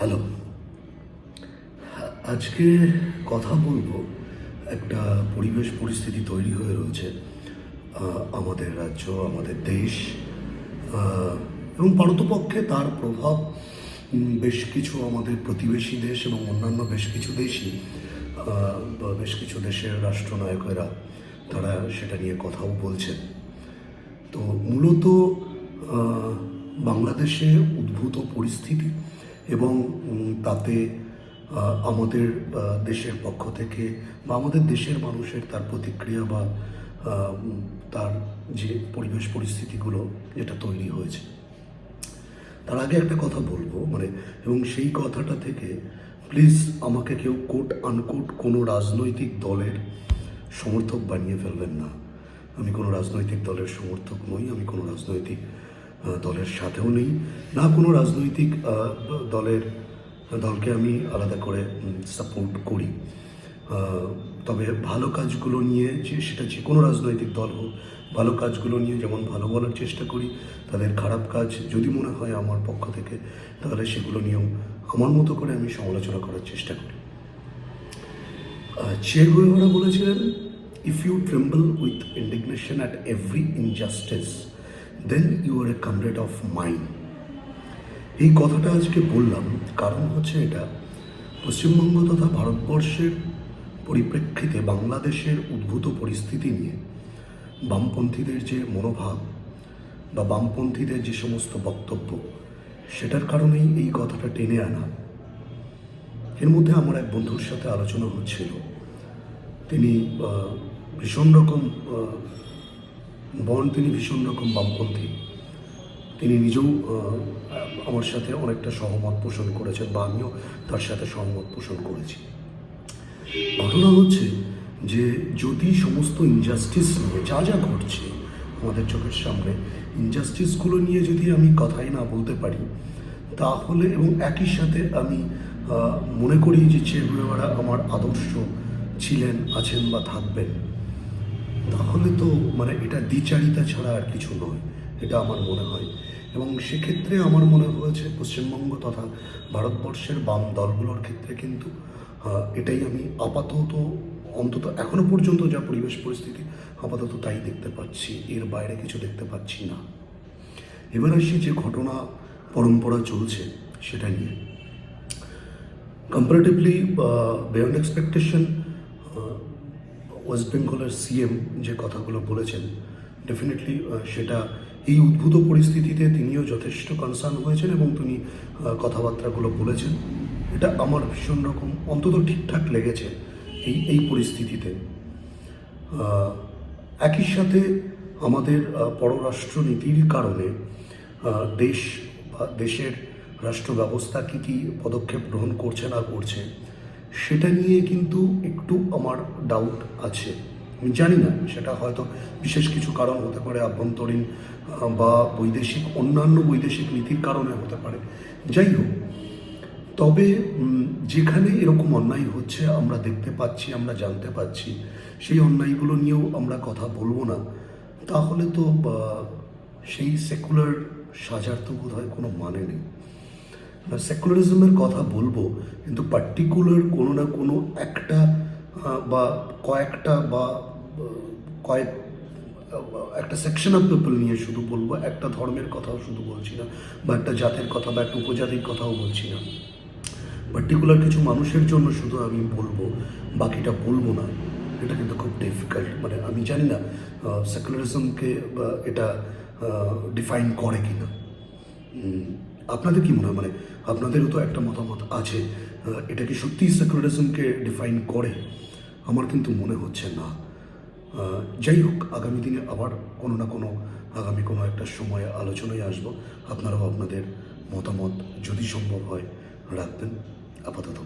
Hello. আজকে কথা বলব একটা পরিবেশ পরিস্থিতি তৈরি হয়ে রয়েছে আমাদের রাজ্য, আমাদের দেশ এবং পারতপক্ষে তার প্রভাব বেশ কিছু আমাদের প্রতিবেশী দেশ এবং অন্যান্য বেশ কিছু দেশই বেশ কিছু দেশের রাষ্ট্রনায়কেরা, তারা সেটা নিয়ে কথাও বলছেন। তো মূলত বাংলাদেশে উদ্ভূত পরিস্থিতি এবং তাতে আমাদের দেশের পক্ষ থেকে বা আমাদের দেশের মানুষের তার প্রতিক্রিয়া বা তার যে পরিবেশ পরিস্থিতিগুলো, যেটা তৈরি হয়েছে। তার আগে একটা কথা বলব মানে এবং সেই কথাটা থেকে প্লিজ আমাকে কেউ কোট আনকোট কোনো রাজনৈতিক দলের সমর্থক বানিয়ে ফেলবেন না। আমি কোনো রাজনৈতিক দলের সমর্থক নই, আমি কোনো রাজনৈতিক দলের সাথেও নেই। না, কোনো রাজনৈতিক দলের দলকে আমি আলাদা করে সাপোর্ট করি। তবে ভালো কাজগুলো নিয়ে যে, সেটা যে কোনো রাজনৈতিক দল হোক, ভালো কাজগুলো নিয়ে যেমন ভালো বলার চেষ্টা করি, তাদের খারাপ কাজ যদি মনে হয় আমার পক্ষ থেকে, তাহলে সেগুলো নিয়েও আমার মতো করে আমি সমালোচনা করার চেষ্টা করি। চে গুয়েভারা বলেছিলেন if you tremble with indignation at every injustice then you are a comrade of mine এই কথাটা আজকে বললাম, কারণ হচ্ছে এটা, পশ্চিমবঙ্গ তথা ভারতবর্ষের পরিপ্রেক্ষিতে বাংলাদেশের উদ্ভূত পরিস্থিতি নিয়ে, বামপন্থীদের যে মনোভাব বা বামপন্থীদের যে সমস্ত বক্তব্য, সেটার কারণেই এই কথাটা টেনে আনা। এর মধ্যে আমার এক বন্ধুর সাথে আলোচনা হচ্ছিল। তিনি ভীষণ রকম বন তিনি ভীষণ রকম বামপন্থী। তিনি নিজেও আমার সাথে অনেকটা সহমত পোষণ করেছেন বা আমিও তার সাথে সহমত পোষণ করেছি। ঘটনা হচ্ছে যে যদি সমস্ত ইনজাস্টিস নিয়ে যা যা ঘটছে আমাদের চোখের সামনে ইনজাস্টিসগুলো নিয়ে যদি আমি কথাই না বলতে পারি, তাহলে এবং একই সাথে আমি মনে করি যে চেগুয়েভারা আমার আদর্শ ছিলেন, আছেন বা থাকবেন। তাহলে তো মানে এটা দ্বিচারিতা ছাড়া আর কিছু নয়, এটা আমার মনে হয়। এবং সেক্ষেত্রে আমার মনে হয়েছে পশ্চিমবঙ্গ তথা ভারতবর্ষের বাম দলগুলোর ক্ষেত্রে কিন্তু এটাই আমি আপাতত অন্তত এখনও পর্যন্ত যা পরিবেশ পরিস্থিতি, আপাতত তাই দেখতে পাচ্ছি, এর বাইরে কিছু দেখতে পাচ্ছি না। এবার আসি যে ঘটনা, পরম্পরা চলছে সেটা নিয়ে। কম্পারেটিভলি বিয়ন্ড এক্সপেকটেশন ওয়েস্ট বেঙ্গলের সিএম যে কথাগুলো বলেছেন ডেফিনেটলি সেটা এই উদ্ভূত পরিস্থিতিতে তিনিও যথেষ্ট কনসার্ন হয়েছেন এবং তিনি কথাবার্তাগুলো বলেছেন। এটা আমার ভীষণ রকম, অন্তত ঠিকঠাক লেগেছে এই এই পরিস্থিতিতে। একই সাথে আমাদের পররাষ্ট্রনীতির কারণে দেশ বা দেশের রাষ্ট্র ব্যবস্থা কী কী পদক্ষেপ গ্রহণ করছে না করছে সেটা নিয়ে কিন্তু একটু আমার ডাউট আছে। আমি জানি না, সেটা হয়তো বিশেষ কিছু কারণ হতে পারে, আভ্যন্তরীণ বা বৈদেশিক, অন্যান্য বৈদেশিক নীতির কারণে হতে পারে। যাই হোক, তবে যেখানে এরকম অন্যায় হচ্ছে আমরা দেখতে পাচ্ছি, আমরা জানতে পাচ্ছি, সেই অন্যায়গুলো নিয়েও আমরা কথা বলব না। তাহলে তো সেই সেকুলার সাজার তো বোধ হয় কোনো মানে নেই। সেকুলারিজমের কথা বলব, কিন্তু পার্টিকুলার কোনো না কোনো একটা বা কয়েকটা বা কয়েক একটা সেকশন অফ পিপল নিয়ে শুধু বলব, একটা ধর্মের কথাও শুধু বলছি না, বা একটা জাতের কথা, বা একটা উপজাতির কথাও বলছি না। পার্টিকুলার কিছু মানুষের জন্য শুধু আমি বলব, বাকিটা বলব না। এটা কিন্তু খুব ডিফিকাল্ট মানে আমি জানি না সেকুলারিজমকে এটা ডিফাইন করে কি না আপনাদের কি মনে হয়? মানে আপনাদেরও তো একটা মতামত আছে এটা কি সত্যি সেকুলারিজমকে ডিফাইন করে? আমার কিন্তু মনে হচ্ছে না। যাই হোক, আগামী দিনে আবার কোনো না কোনো, আগামী কোনো একটা সময়ে আলোচনায় আসব। আপনারাও আপনাদের মতামত যদি সম্ভব হয়, রাখবেন। আপাতত